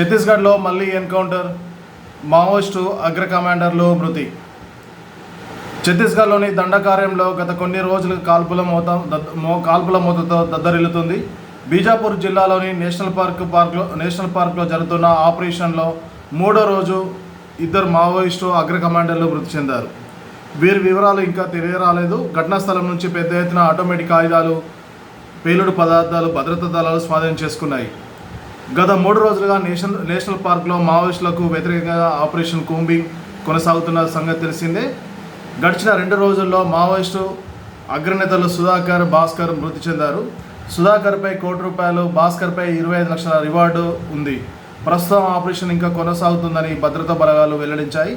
ఛత్తీస్గఢ్లో మళ్ళీ encounter Maoist అగ్ర కమాండర్లు మృతి. ఛత్తీస్గఢ్లోని దండకార్యంలో గత కొన్ని రోజులు కాల్పుల మూత మో- కాల్పుల మూతతో దద్దరిల్లుతుంది. బీజాపూర్ జిల్లాలోని నేషనల్ పార్క్ పార్క్లో నేషనల్ పార్క్లో జరుగుతున్న ఆపరేషన్లో మూడో రోజు ఇద్దరు మావోయిస్టు అగ్ర కమాండర్లు మృతి చెందారు. వీరి వివరాలు ఇంకా తెలియరాలేదు. ఘటనా స్థలం నుంచి పెద్ద ఎత్తున ఆటోమేటిక్ ఆయుధాలు పేలుడు పదార్థాలు భద్రతా దళాలు స్వాధీనం చేసుకున్నాయి. గత మూడు రోజులుగా నేషనల్ నేషనల్ పార్క్లో మావోయిస్టులకు వ్యతిరేకంగా ఆపరేషన్ కూంబింగ్ కొనసాగుతున్న సంగతి తెలిసిందే. గడిచిన రెండు రోజుల్లో మావోయిస్టు అగ్రనేతలు సుధాకర్ భాస్కర్ మృతి చెందారు. సుధాకర్పై కోటి రూపాయలు భాస్కర్పై ఇరవై ఐదు లక్షల రివార్డు ఉంది. ప్రస్తుతం ఆపరేషన్ ఇంకా కొనసాగుతుందని భద్రతా బలగాలు వెల్లడించాయి.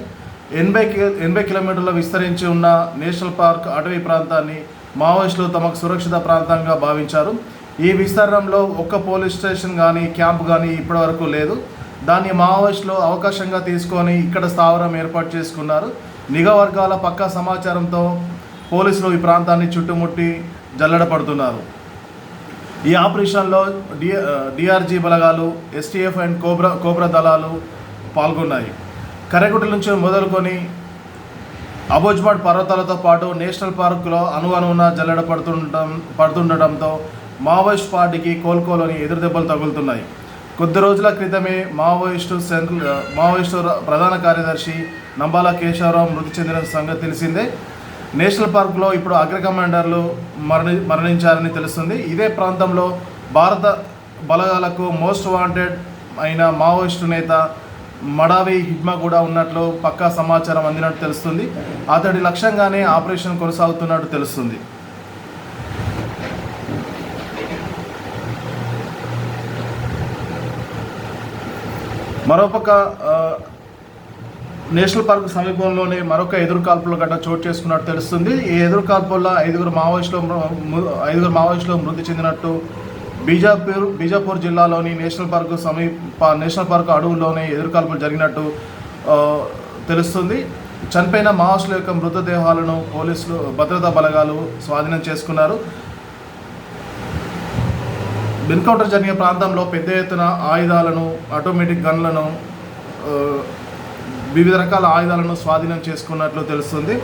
ఎనభై కి ఎనభై కిలోమీటర్ల విస్తరించి ఉన్న నేషనల్ పార్క్ అటవీ ప్రాంతాన్ని మావోయిస్టులు తమకు సురక్షిత ప్రాంతంగా భావించారు. ఈ విస్తరణలో ఒక్క పోలీస్ స్టేషన్ కానీ క్యాంప్ కానీ ఇప్పటివరకు లేదు. దాన్ని మావోయిస్టులు అవకాశంగా తీసుకొని ఇక్కడ స్థావరం ఏర్పాటు చేసుకున్నారు. నిఘా వర్గాల పక్కా సమాచారంతో పోలీసులు ఈ ప్రాంతాన్ని చుట్టుముట్టి జల్లడపడుతున్నారు ఈ ఆపరేషన్లో డి డిఆర్జీ బలగాలు ఎస్టీఎఫ్ అండ్ కోబ్రా కోబ్రా దళాలు పాల్గొన్నాయి. కరెగుట్ట నుంచి మొదలుకొని అబోజ్బాడ్ పర్వతాలతో పాటు నేషనల్ పార్కులో అనువనువున జల్లెడ పడుతుండటం పడుతుండటంతో మావోయిస్ట్ పార్టీకి కోల్కోలోని ఎదురు దెబ్బలు తగులుతున్నాయి. కొద్ది రోజుల క్రితమే మావోయిస్టు సెంట్రల్ మావోయిస్టు ప్రధాన కార్యదర్శి నంబాల కేశవరావు మృతి చెందిన సంగతి తెలిసిందే. నేషనల్ పార్క్లో ఇప్పుడు అగ్ర కమాండర్లు మరణి మరణించారని తెలుస్తుంది. ఇదే ప్రాంతంలో భారత బలగాలకు మోస్ట్ వాంటెడ్ అయిన మావోయిస్టు నేత మడావి హిడ్మా కూడా ఉన్నట్లు పక్కా సమాచారం అందినట్టు తెలుస్తుంది. అతడి లక్ష్యంగానే ఆపరేషన్ కొనసాగుతున్నట్టు తెలుస్తుంది. మరోపక్క నేషనల్ పార్క్ సమీపంలోనే మరొక ఎదురుకాల్పులు గట్రా చోటు చేసుకున్నట్టు తెలుస్తుంది. ఈ ఎదురుకాల్పుల ఐదుగురు మావోయిస్టులు ఐదుగురు మావోయిస్టులు మృతి చెందినట్టు బీజాపూర్ బీజాపూర్ జిల్లాలోని నేషనల్ పార్క్ సమీప నేషనల్ పార్క్ అడవుల్లోనే ఎదురుకాల్పులు జరిగినట్టు తెలుస్తుంది. చనిపోయిన మావోయిస్టుల యొక్క మృతదేహాలను పోలీసులు భద్రతా బలగాలు స్వాధీనం చేసుకున్నారు. ఎన్కౌంటర్ జరిగిన ప్రాంతంలో పెద్ద ఎత్తున ఆయుధాలను ఆటోమేటిక్ గన్లను వివిధ రకాల ఆయుధాలను స్వాధీనం చేసుకున్నట్లు తెలుస్తుంది.